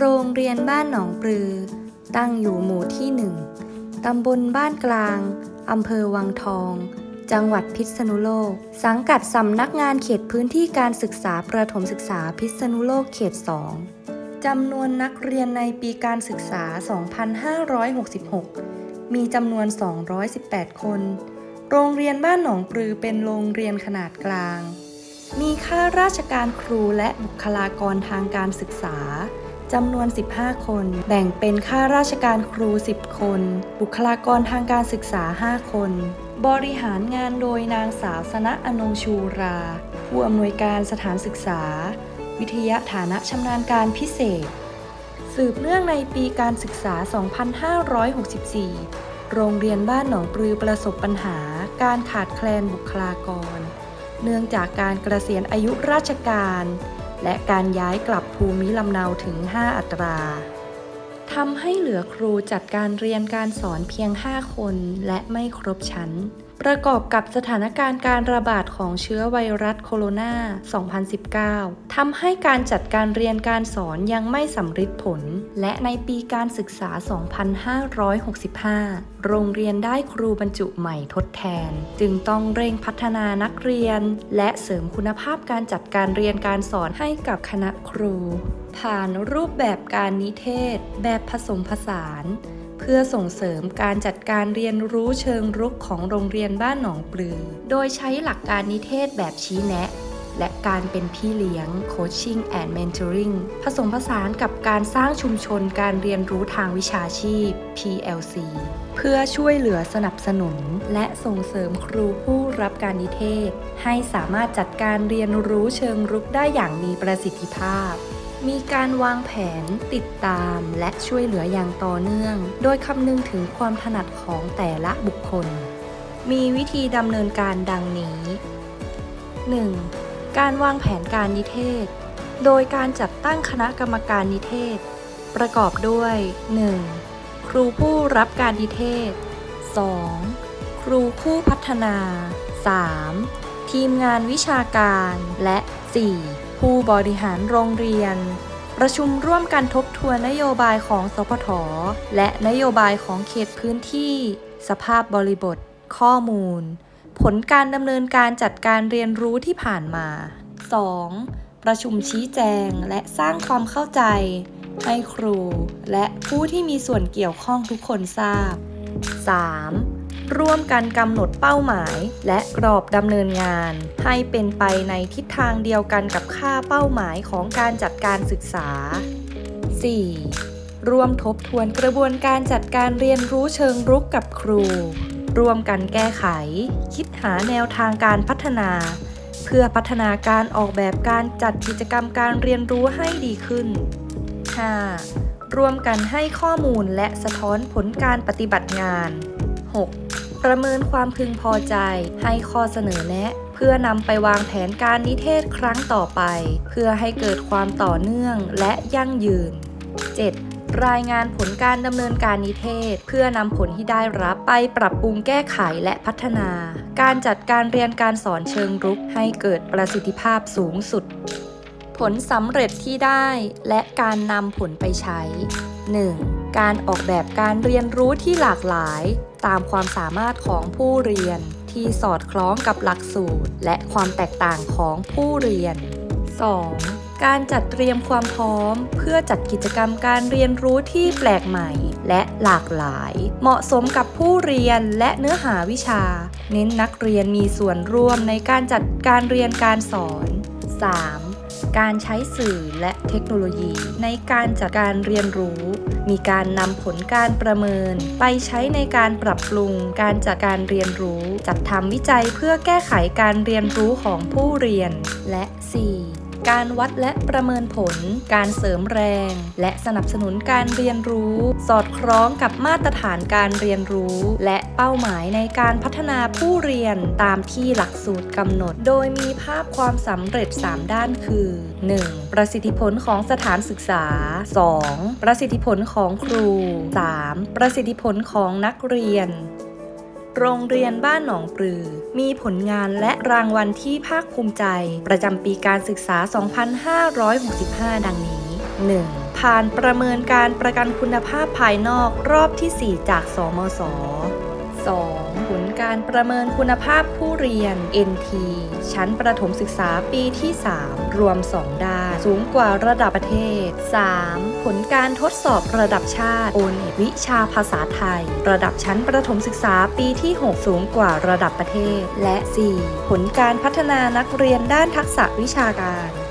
โรงเรียนบ้านหนองปลือ ตั้งอยู่หมู่ที่หนึ่งตำบลบ้านกลาง อำเภอวังทอง จังหวัดพิษณุโลก สังกัดสำนักงานเขตพื้นที่การศึกษาประถมศึกษาพิษณุโลกเขต 2 จำนวนนักเรียนในปีการศึกษา 2566 มีจำนวน 218 คน โรงเรียนบ้านหนองปลือเป็นโรงเรียนขนาดกลาง มีข้าราชการครูและบุคลากรทางการศึกษา จำนวน 15 คน แบ่งเป็นข้าราชการครู 10 คน บุคลากรทางการศึกษา 5 คน บริหารงานโดยนางสาวสนะอนงชูรา ผู้อำนวยการสถานศึกษา วิทยาฐานะชำนาญการพิเศษ สืบเนื่องในปีการศึกษา 2564 โรงเรียนบ้านหนองปลือประสบปัญหาการขาดแคลนบุคลากร เนื่องจากการเกษียณอายุราชการ และการย้ายกลับภูมิลำเนาถึง 5 อัตราทำให้เหลือครูจัดการเรียนการสอนเพียง 5 คนและไม่ครบชั้นประกอบกับสถานการณ์การระบาดของเชื้อไวรัสโคโรนา 2019 ทำให้การจัดการเรียนการสอนยังไม่สำเร็จผล และในปีการศึกษา 2565 โรงเรียนได้ครูบรรจุใหม่ทดแทน จึงต้องเร่งพัฒนานักเรียน และเสริมคุณภาพการจัดการเรียนการสอนให้กับคณะครู ผ่านรูปแบบการนิเทศ แบบผสมผสาน พื่อส่งเสริมการจัดการเรียนรู้เชิงรุกของโรงเรียนบ้านหนองปลือ โดยใช้หลักการนิเทศแบบชี้แนะ และการเป็นพี่เลี้ยง Coaching and Mentoring ผสมผสานกับการสร้างชุมชนการเรียนรู้ทางวิชาชีพ PLC เพื่อช่วยเหลือสนับสนุน และส่งเสริมครูผู้รับการนิเทศ ให้สามารถจัดการเรียนรู้เชิงรุกได้อย่างมีประสิทธิภาพ มีการวางแผน ติดตาม และช่วยเหลืออย่างต่อเนื่อง โดยคำนึงถึงความถนัดของแต่ละบุคคล มีวิธีดำเนินการดังนี้ 1. การวางแผนการนิเทศ โดยการจัดตั้งคณะกรรมการนิเทศ ประกอบด้วย 1. ครูผู้รับการนิเทศ 2. ครูผู้พัฒนา 3. ทีมงานวิชาการและ 4. ผู้บริหารโรงเรียน ประชุมร่วมกันทบทวนนโยบายของสพทและนโยบายของเขตพื้นที่ สภาพบริบท ข้อมูล ผลการดำเนินการจัดการเรียนรู้ที่ผ่านมา 2. ประชุมชี้แจงและสร้างความเข้าใจ ให้ครู และผู้ที่มีส่วนเกี่ยวข้องทุกคนทราบ 3. ร่วมกันกำหนดเป้าหมาย และกรอบดำเนินงาน ให้เป็นไปในทิศทางเดียวกันกับค่าเป้าหมายของการจัดการศึกษา 4. ร่วมทบทวนกระบวนการจัดการเรียนรู้เชิงรุกกับครู ร่วมกันแก้ไข คิดหาแนวทางการพัฒนา เพื่อพัฒนาการออกแบบการจัดกิจกรรมการเรียนรู้ให้ดีขึ้น 5. ร่วมกันให้ข้อมูลและสะท้อนผลการปฏิบัติงาน 6. ประเมินความพึงพอใจ ให้ข้อเสนอแนะ เพื่อนำไปวางแผนการนิเทศครั้งต่อไป เพื่อให้เกิดความต่อเนื่องและยั่งยืน 7. รายงานผลการดำเนินการนิเทศ เพื่อนำผลที่ได้รับไปปรับปรุงแก้ไขและพัฒนา การจัดการเรียนการสอนเชิงรุกให้เกิดประสิทธิภาพสูงสุด ผลสำเร็จที่ได้และการนำผลไปใช้ 1. การออกแบบการเรียนรู้ที่หลากหลาย ตามความสามารถของผู้เรียน ที่สอดคล้องกับหลักสูตร และความแตกต่างของผู้เรียน 2. การจัดเตรียมความพร้อม เพื่อจัดกิจกรรมการเรียนรู้ที่แปลกใหม่ และหลากหลาย เหมาะสมกับผู้เรียนและเนื้อหาวิชา เน้นนักเรียนมีส่วนร่วมในการจัดการเรียนการสอน 3. การใช้สื่อและเทคโนโลยี ในการจัดการเรียนรู้ มีการนำผลการประเมิน ไปใช้ในการปรับปรุงการจัดการเรียนรู้ จัดทำวิจัยเพื่อแก้ไขการเรียนรู้ของผู้เรียน และ 4. การวัดและประเมินผล การเสริมแรง และสนับสนุนการเรียนรู้ สอดคล้องกับมาตรฐานการเรียนรู้ และเป้าหมายในการพัฒนาผู้เรียนตามที่หลักสูตรกำหนด โดยมีภาพความสำเร็จ 3 ด้านคือ 1. ประสิทธิผลของสถานศึกษา 2. ประสิทธิผลของครู 3. ประสิทธิผลของนักเรียน โรงเรียนบ้านหนองปลือ มีผลงานและรางวัลที่ภาคภูมิใจ ประจำปีการศึกษา 2565 ดังนี้ 1. ผ่านประเมินการประกันคุณภาพภายนอกรอบที่ 4 จาก สมส 2. ผลการประเมินคุณภาพผู้เรียน NT ชั้นประถมศึกษาปีที่ 3 รวม 2 ด้าน สูงกว่าระดับประเทศ 3. ผลการทดสอบระดับชาติโอเนวิชาภาษาไทย ระดับชั้นประถมศึกษาปีที่ 6 สูงกว่าระดับประเทศ และ 4. ผลการพัฒนานักเรียนด้านทักษะวิชาการ